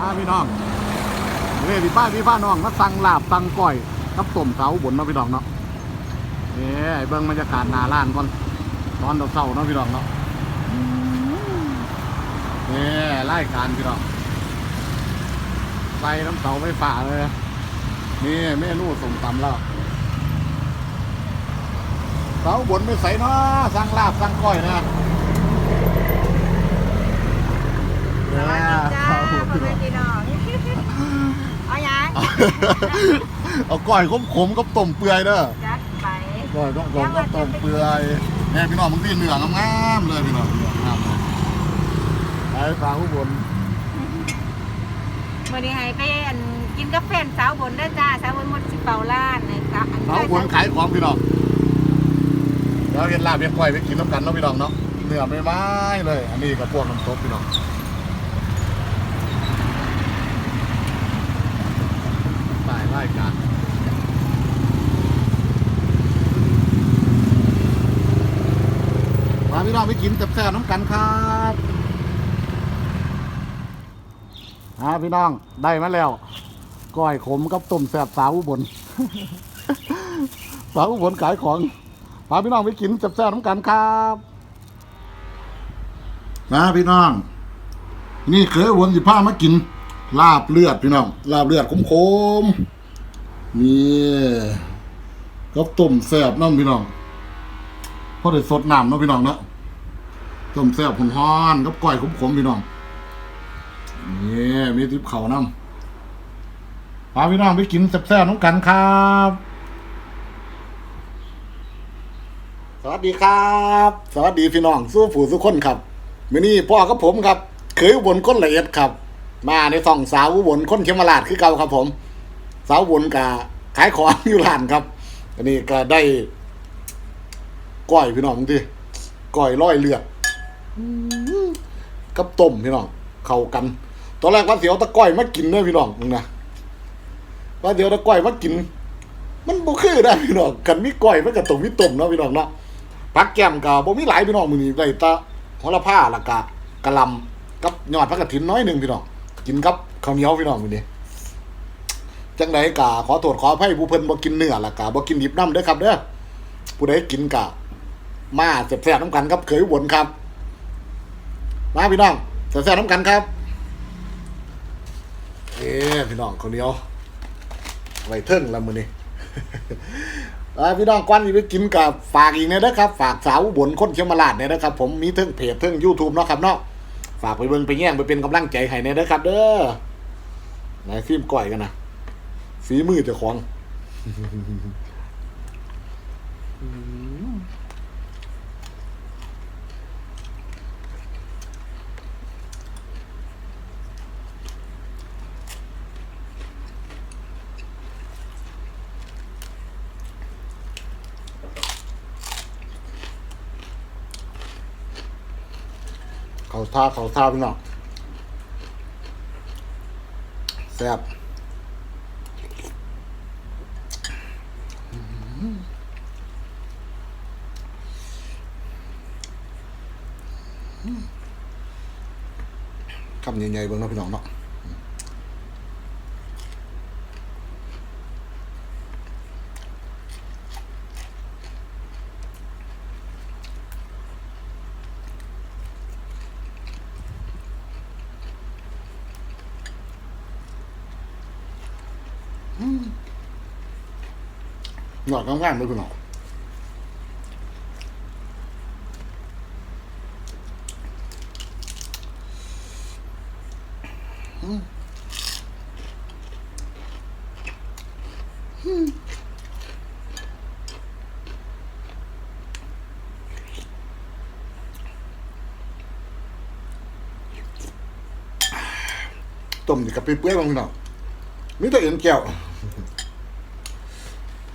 อ่าพี่น้องเฮ้ยพี่ป้าพี่ป้าน้องมาสั่งลาบสั่งก้อยกับต้มเสาบนเนาะพี่น้องเนาะเอ้ยเบิ่งบรรยากาศหน้าร้านก่อนตอนเช้าเนาะพี่น้องเนาะเอ้ยรายการพี่น้องใส่น้ำเสาไฟฟ้าเลยนี่เมนูส่งตำแล้วเสาบนไม่ใส่เนาะสั่งลาบสั่งก้อยนะ สวัสดีจ้าพ่อแม่พี่น้องเอาหยังเอาก้อยขมขมๆกับต้มเปื่อยเด้อจัดไปก้อยขมขมๆกับต้มเปื่อยแม่พี่น้องมึงที่เหนืองามๆเลยพี่น้องเหนืองามเลยไปฟังผู้บนมื่อนี้ให้ไปอันกินกาแฟสาวบนเด้อจ้าสาวบนหมดสิเป่าล้านนะคะอันเขาบนขายของพี่น้องเดี๋ยวเห็นลาบเห็นก้อยไปกินน้ำกันเนาะพี่น้องเนาะเนื้อไม่ไม้เลย อันนี้กับพวกน้ำซุปพี่น้อง ตายรายการมาพี่น้องไปกินแซ่บๆน้ำกันครับฮะพี่น้องได้มาแล้วก้อยขมกับต้มแซ่บสาวอุบลสาวอุบลขายของพาพี่น้องไปกินแซ่บๆน้ำกันครับนะพี่น้อง นี่เคยวนสิพามากิน ลาบเลือดพี่น้อง ลาบเลือดขมๆ นี่กับต้มแซ่บน้ำพี่น้องพอได้สดน้ำเนาะพี่น้องเนาะต้มแซ่บหุ่นฮ้อนกับก้อยขมๆพี่น้องนี่มีทิพเขาน้ำพาพี่น้องไปกินแซ่บๆน้องกันครับ สวัสดีครับ สวัสดีพี่น้องสู้ผู้สู้คนครับมื้อนี้พ่อกับผมครับเคยอุบนคนละเอียดครับ มาในสองสาวอุบนคนเขมราชคือเก่าครับผม สาวอุบนกะขายของอยู่ร้านครับ อันนี้ก็ได้ก้อยพี่น้องทีก้อยร้อยเลือดกับต้มพี่น้อง เข้ากัน ตอนแรกว่าเสียวตะก้อยมากินเด้อพี่น้องนะว่าเดียวตะก้อยมากิน มันบ่คือได้พี่น้องกันมีก้อยมันก็ต้องมีต้มเนาะพี่น้องเนาะผักแก้มก็บ่มีหลายพี่น้องมือนี้ได้ตะโหระพาล้วก็กะลำกับยอดผักกฐินน้อยหนึ่งพี่น้องกินกับข้าวเหนียวพี่น้องมือนี้ จังไดก็ขอโทษขออภัยผู้เพิ่นบ่กินเนื้อล้วก็บ่กินดิบน้ำเด้อครับเด้อผู้ใดกินก็มาแซ่บๆน้ำกันครับเคยวนครับ มาพี่น้องแซ่บๆน้ำกันครับ เอ้พี่น้องคนเดียวไว้เทิงล้วมือนี้อ่พี่น้องกวนอีไปกินกับฝากอีกเนี่ยนะครับ ฝากสาวบนคนเชียงมาลาดเนี่ยนะครับ ผมมีเทิงเพจเทิงยูทูบเนาะครับเนาะฝากไปเบิ่งไปแย่งไปเป็นกำลังใจให้เนี่ยนะครับ เด้อไหนฟิล์มก่อยกันนะ ฝีมือเจ้าของเขาท่าเขาท่าพี่น้องแซ่บ คำใหญ่ๆเบิ่งเนาะพี่น้องเนาะหยอดง่ายๆเลยพี่น้อ ต้มนี่กับเปื่อยๆบางพี่น้องมีแต่เอ็นแก้ว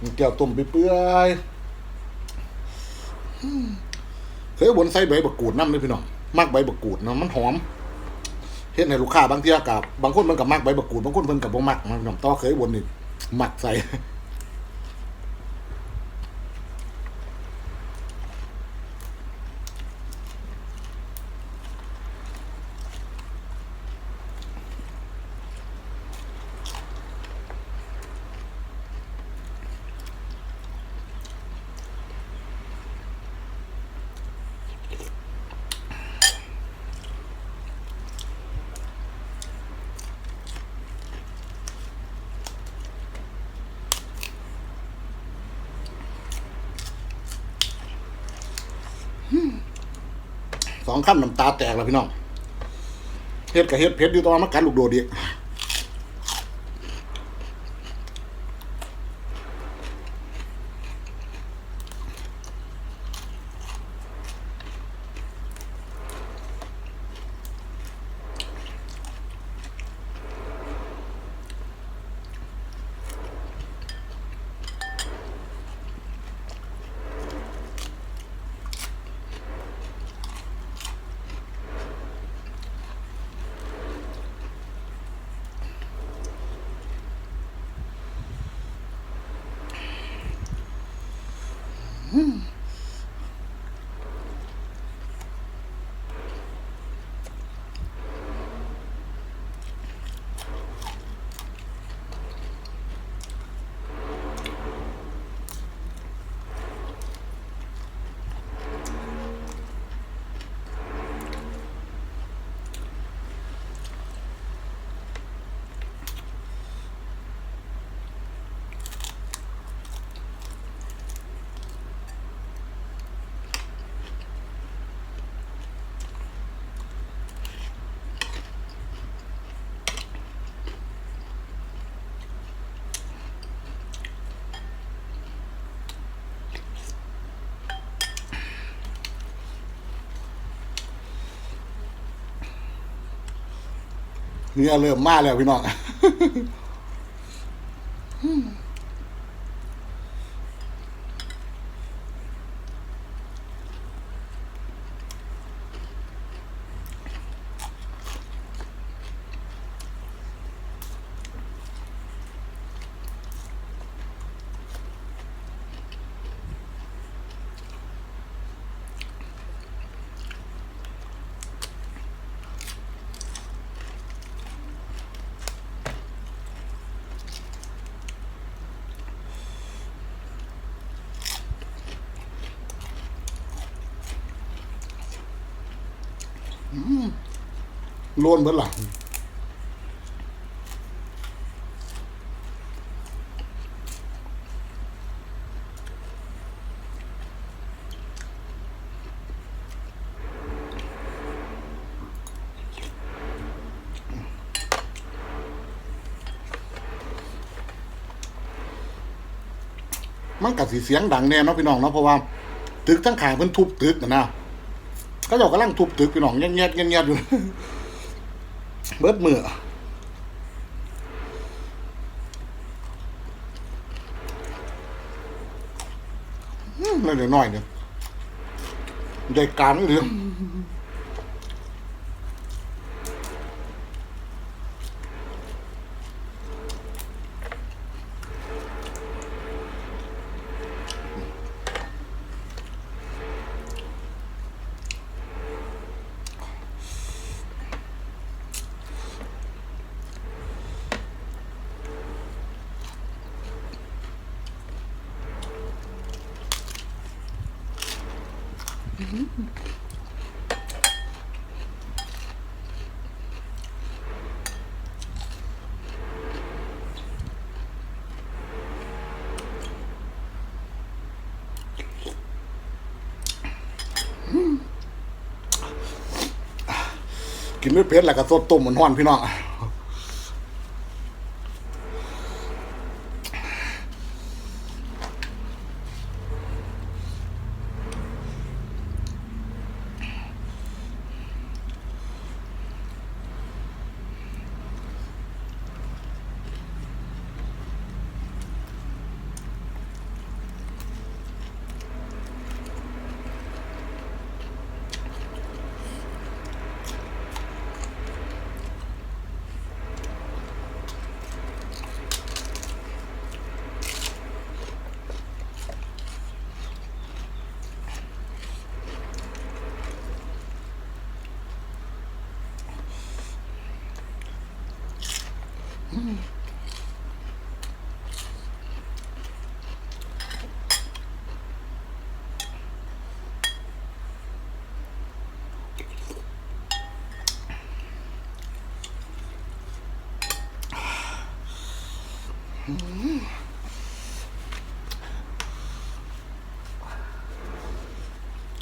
มีแก้วต้มไปเปื่อยอืมเคยบนใส่ใบบักกูดน้ำเลยพี่น้องมากใบบักกูดเนาะมันหอม เฮ็ดให้ลูกค้าบางเที่ยกับบางคนมันกับมักใบบักกูดบางคนเพิ่นกับบ่มักนะพี่น้องต่อเคยบนนี่มักใส่ องขั้นน้ำตาแตกแล้วพี่น้องเฮ็ดกับเฮ็ดเพชรอยู่ตอนมากัดลูกโดดอีก เนี่ยเริ่มมาแล้วพี่น้อง โลนเบิดหลังมันกับสีเสียงดังแน่เนาะพี่น้องเนาะเพราะว่า ตึกทั้งขางเพิ่นทุบตึกนะนะ เขาเจ้ากำลังทุบตึกพี่น้องเงียบเงียบเงียบอยู่เบิดมืออืมนั่นเดี๋ยวน้อยเนี่ยใจกลางนี่เดี กินไม่เผ็ดแล้วก็สดต้มเหมือนห้อนพี่น้อง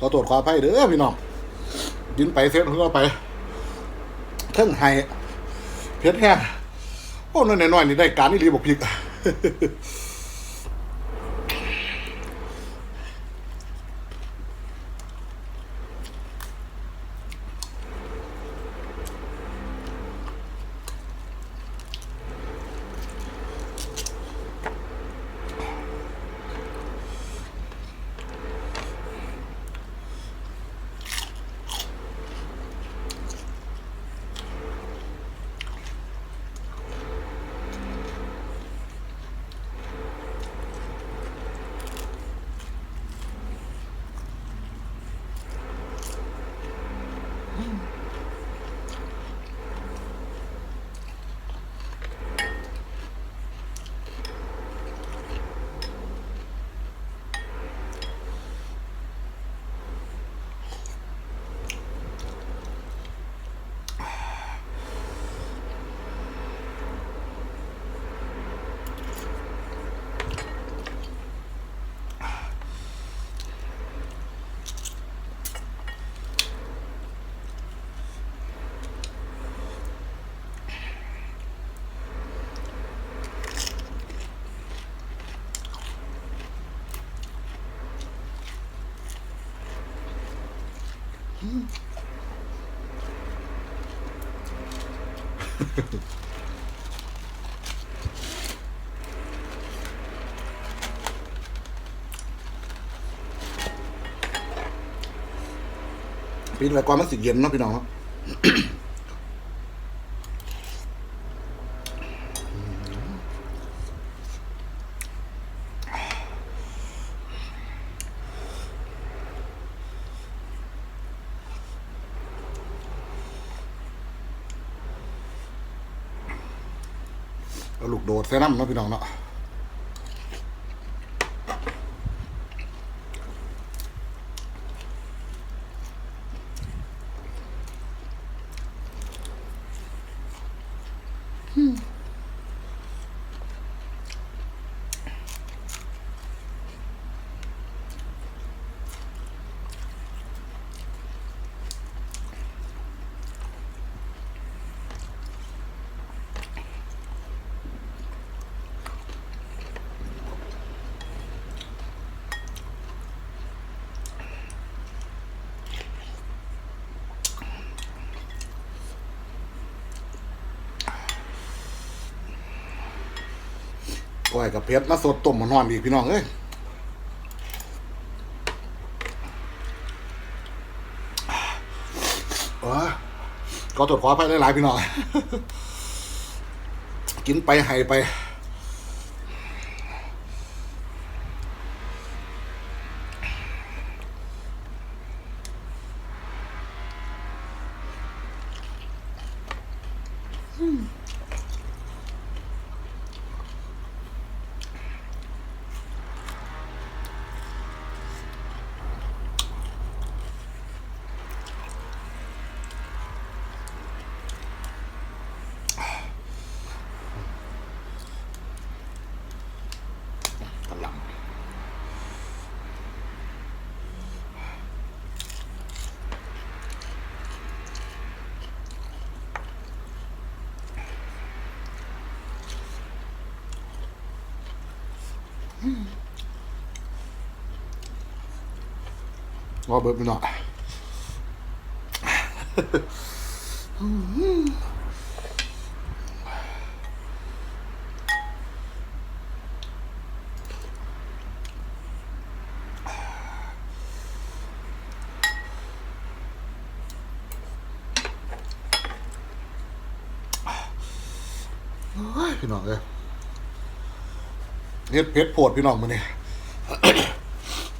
ขอโทษขออภัยเด้อพี่น้องยินไปเสร็จเพิ่งเราไปเทิงไห้เพชรแห้งโอ้น้อยๆน้อยๆนี่ได้การนี่รีบอกพริก ปีนแล้วก่อนมันสิเย็นเนาะพี่น้องครับะ เอาลูกโดด ใส่น้ำเนาะพี่น้องเนาะ ก้อยกับเพชรมาสดต้มมานอนอีกพี่น้องเอ้ยว้ก็ตรวจขอไปหลายๆพี่น้อง กินไปไห้ไป กำลัง ว่าเบิร์ดไปหน่อยโอ้ยพี่น้องเอ้ยเฮ็ดเพชรโพดพี่น้องมือนี่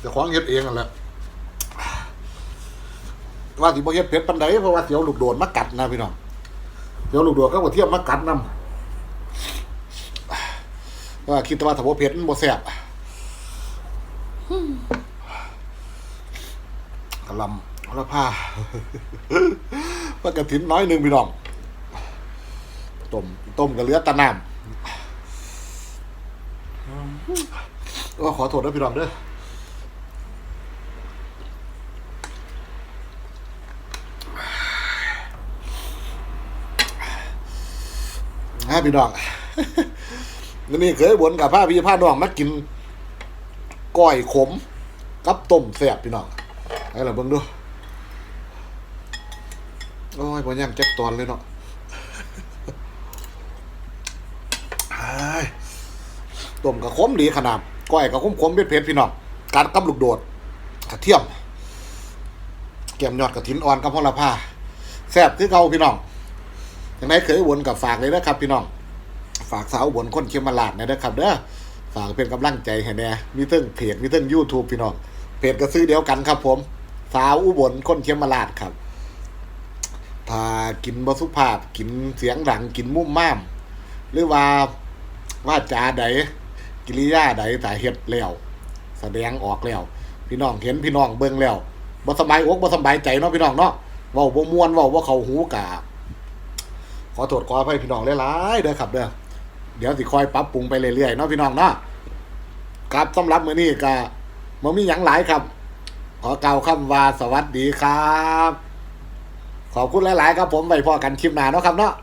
จะคว้างเฮ็ดเองกันแหละ ว่าสิบ่เฮ็ดเพชรปันใดเพราะว่าเสียวลูกโดดมากัดนะพี่น้องเสียวลูกโดดก็บ่เทียมมากัดนำว่าคิดแต่ว่าถ้าบ่เพชรมันบ่แซ่บกะหลำละผ้าว่ากระถินน้อยหนึงพี่น้องต้มต้มกับเหลือแตะน้ำก็ขอโทษนะพี่น้องเด้อ พี่น้องนี่เคยบนกับผ้าพี่ผ้าน้องมากินก้อยขม กับต้มแซ่บพี่น้องไอ้ล่ะเบิ่งดูโอ้ยบ่ยังจักตอนเลยเนาะต้มกับขมดีขนาดก้อยกับขมขมๆเผ็ดพี่น้องกัดกับลูกโดดกระเทียมแกมยอดกระถินอ่อนกับพอละผ้าแซ่บคือเก่าพี่น้อง อย่างไรเคยวนกับฝากเลยนะครับ พี่น้อง ฝากสาวอุบนคนเชียมาลาดนอยนะครับเด้อฝากเป็นกำลังใจให้แน่มีเทั้งเพจมีเทั้งยูทูบพี่น้องเพจก็ซื้อเดียวกันครับ ผมสาวอุบลคนเชียมาลาดครับถ้ากินบสุภาพกินเสียงดังกินมุ่มม่าม หรือว่าว่าจาใดกิริยาใดแต่เฮ็ดแล้วแสดงออกแล้ว พี่น้องเห็นพี่น้องเบิ่งแล้วบ่สบายอกบ่สบายใจเนาะพี่น้องเนาะเว้าบ่ม่วนเว้าบ่เข้าหูกะ ขอโทษขออภัยพี่น้องหลายๆเด้อครับเด้อเดี๋ยวสิคอยปรับปรุงไปเรื่อยๆเนาะพี่น้องเนาะครับสำหรับมื้อนี้ก็บ่มีหยังหลายครับ ขอกล่าวคำว่าสวัสดีครับ ขอบคุณหลาย ๆ ครับผมไว้พอกันคลิปหน้าเนาะครับเนาะ